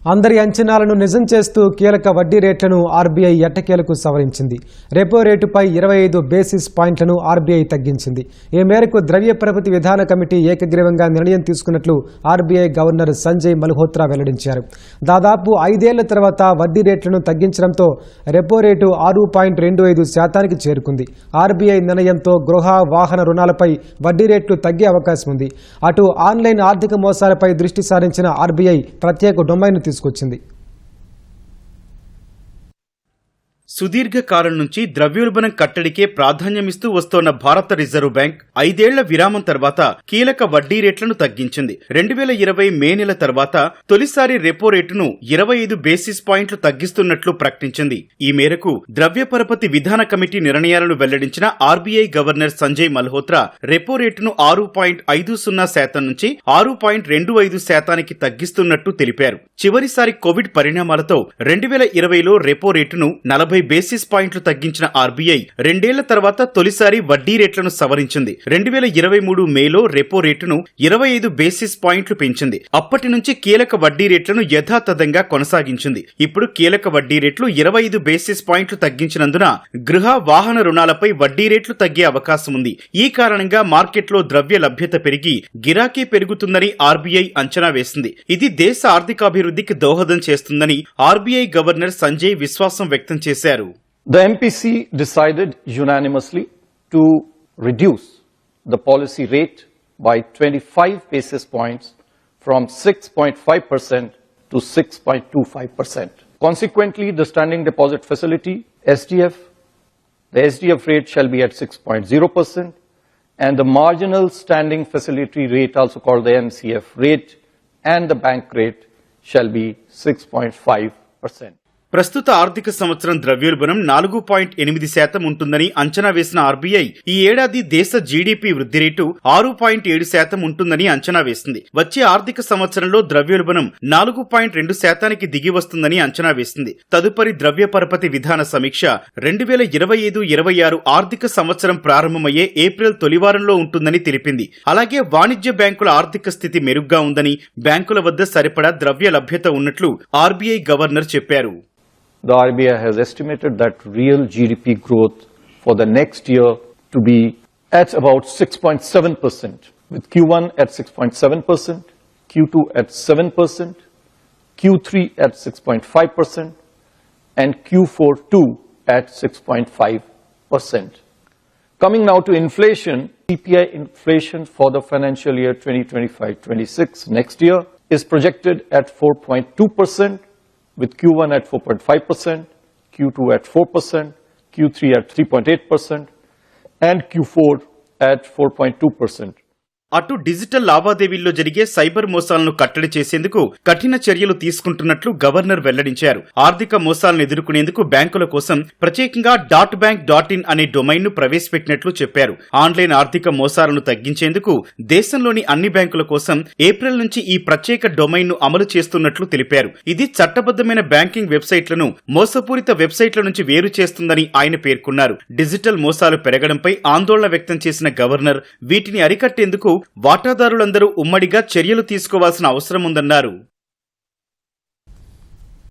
అందరి అంచనాలను నిజం చేస్తూ కీలక వడ్డీ రేట్లను ఆర్బీఐ ఎట్టకేలకు సవరించింది. రెపో రేటుపై ఇరవై ఐదు బేసిస్ పాయింట్లను ఆర్బీఐ తగ్గించింది. ఈ మేరకు ద్రవ్య ప్రగతి విధాన కమిటీ ఏకగ్రీవంగా నిర్ణయం తీసుకున్నట్లు ఆర్బీఐ గవర్నర్ సంజయ్ మల్హోత్రా వెల్లడించారు. దాదాపు ఐదేళ్ళ తర్వాత వడ్డీ రేట్లను తగ్గించడంతో రెపో రేటు ఆరు పాయింట్ రెండు ఐదు శాతానికి చేరుకుంది. ఆర్బీఐ నిర్ణయంతో గృహ వాహన రుణాలపై వడ్డీ రేట్లు తగ్గే అవకాశం ఉంది అటు ఆన్లైన్ ఆర్థిక మోసాలపై దృష్టి సారించిన ఆర్బీఐ ప్రత్యేక డొమైన్ తీసుకొచ్చింది. సుదీర్ఘకాలం నుంచి ద్రవ్యోల్బణం కట్టడికే ప్రాధాన్యమిస్తూ వస్తోన్న భారత రిజర్వ్ బ్యాంక్ ఐదేళ్ళ విరామం తర్వాత కీలక వడ్డీ రేట్లను తగ్గించింది. రెండు వేల ఇరవై మే నెల తర్వాత తొలిసారి రెపో రేటును ఇరవై ఐదు బేసిస్ పాయింట్లు తగ్గిస్తున్నట్లు ప్రకటించింది. ఈ మేరకు ద్రవ్య పరపతి విధాన కమిటీ నిర్ణయాలను వెల్లడించిన RBI governor Sanjay Malhotra repo రేటును ఆరు పాయింట్ ఐదు సున్నా శాతం నుంచి ఆరు పాయింట్ రెండు ఐదు శాతానికి తగ్గిస్తున్నట్టు తెలిపారు. చివరిసారి కోవిడ్ పరిణామాలతో రెండు వేల ఇరవైలో రెపో రేటును నలభై బేసిస్ పాయింట్లు తగ్గించిన ఆర్బీఐ రెండేళ్ళ తర్వాత తొలిసారి వడ్డీ రేట్లను సవరించింది. రెండు వేల ఇరవై మూడు మేలో రెపో రేటును ఇరవై ఐదు బేసిస్ పాయింట్లు పెంచింది. అప్పటి నుంచి కీలక వడ్డీ రేట్లను యథాతథంగా కొనసాగించింది. ఇప్పుడు కీలక వడ్డీ రేట్లు ఇరవై ఐదు బేసిస్ పాయింట్లు తగ్గించినందున గృహ వాహన రుణాలపై వడ్డీ రేట్లు తగ్గే అవకాశం ఉంది. ఈ కారణంగా మార్కెట్లో ద్రవ్య లభ్యత పెరిగి గిరాకీ పెరుగుతుందని ఆర్బీఐ అంచనా వేసింది. ఇది దేశ ఆర్థికాభివృద్ధికి దోహదం చేస్తుందని ఆర్బీఐ గవర్నర్ సంజయ్ విశ్వాసం వ్యక్తం చేశారు. The MPC decided unanimously to reduce the policy rate by 25 basis points from 6.5% to 6.25%. Consequently, the standing deposit facility, SDF, the SDF rate shall be at 6.0% and the marginal standing facility rate, also called the MCF rate, and the bank rate shall be 6.5%. ప్రస్తుత ఆర్థిక సంవత్సరం ద్రవ్యోల్బణం నాలుగు point ఎనిమిది శాతం ఉంటుందని అంచనా వేసిన ఆర్బీఐ ఈ ఏడాది దేశ జీడీపీ వృద్ధి రేటు ఆరు పాయింట్ ఏడు శాతం ఉంటుందని అంచనా వేసింది. వచ్చే ఆర్థిక సంవత్సరంలో ద్రవ్యోల్బణం నాలుగు పాయింట్ రెండు శాతానికి దిగి వస్తుందని అంచనా వేసింది. తదుపరి ద్రవ్య పరపతి విధాన సమీక్ష రెండు వేల ఇరవై ఐదు ఇరవై ఆరు ఆర్థిక సంవత్సరం ప్రారంభమయ్యే ఏప్రిల్ తొలివారంలో ఉంటుందని తెలిపింది. అలాగే వాణిజ్య బ్యాంకుల ఆర్థిక స్థితి మెరుగ్గా ఉందని బ్యాంకుల వద్ద సరిపడా ద్రవ్య లభ్యత ఉన్నట్లు ఆర్బీఐ గవర్నర్ చెప్పారు. The RBI has estimated that real GDP growth for the next year to be at about 6.7%, with Q1 at 6.7%, Q2 at 7%, Q3 at 6.5%, and Q4 too at 6.5%. Coming now to inflation, CPI inflation for the financial year 2025-26 next year is projected at 4.2%, with Q1 at 4.5%, Q2 at 4%, Q3 at 3.8%, and Q4 at 4.2%. అటు digital లావాదేవీల్లో జరిగే cyber మోసాలను కట్టడి చేసేందుకు కఠిన చర్యలు తీసుకుంటున్నట్లు governor వెల్లడించారు. ఆర్థిక మోసాలను ఎదుర్కొనేందుకు బ్యాంకుల కోసం ప్రత్యేకంగా డాట్ బ్యాంక్ డాట్ ఇన్ అనే డొమైన్ను ప్రవేశపెట్టినట్లు చెప్పారు. ఆన్లైన్ ఆర్థిక మోసాలను తగ్గించేందుకు దేశంలోని అన్ని బ్యాంకుల కోసం ఏప్రిల్ నుంచి ఈ ప్రత్యేక డొమైన్ను అమలు చేస్తున్నట్లు తెలిపారు. ఇది చట్టబద్దమైన బ్యాంకింగ్ వెబ్సైట్లను మోసపూరిత వెబ్సైట్ల నుంచి వేరు చేస్తుందని ఆయన పేర్కొన్నారు. డిజిటల్ మోసాలు పెరగడంపై ఆందోళన వ్యక్తం చేసిన గవర్నర్ వీటిని అరికట్టేందుకు వాటాదారులందరూ ఉమ్మడిగా చర్యలు తీసుకోవాల్సిన అవసరం ఉందన్నారు.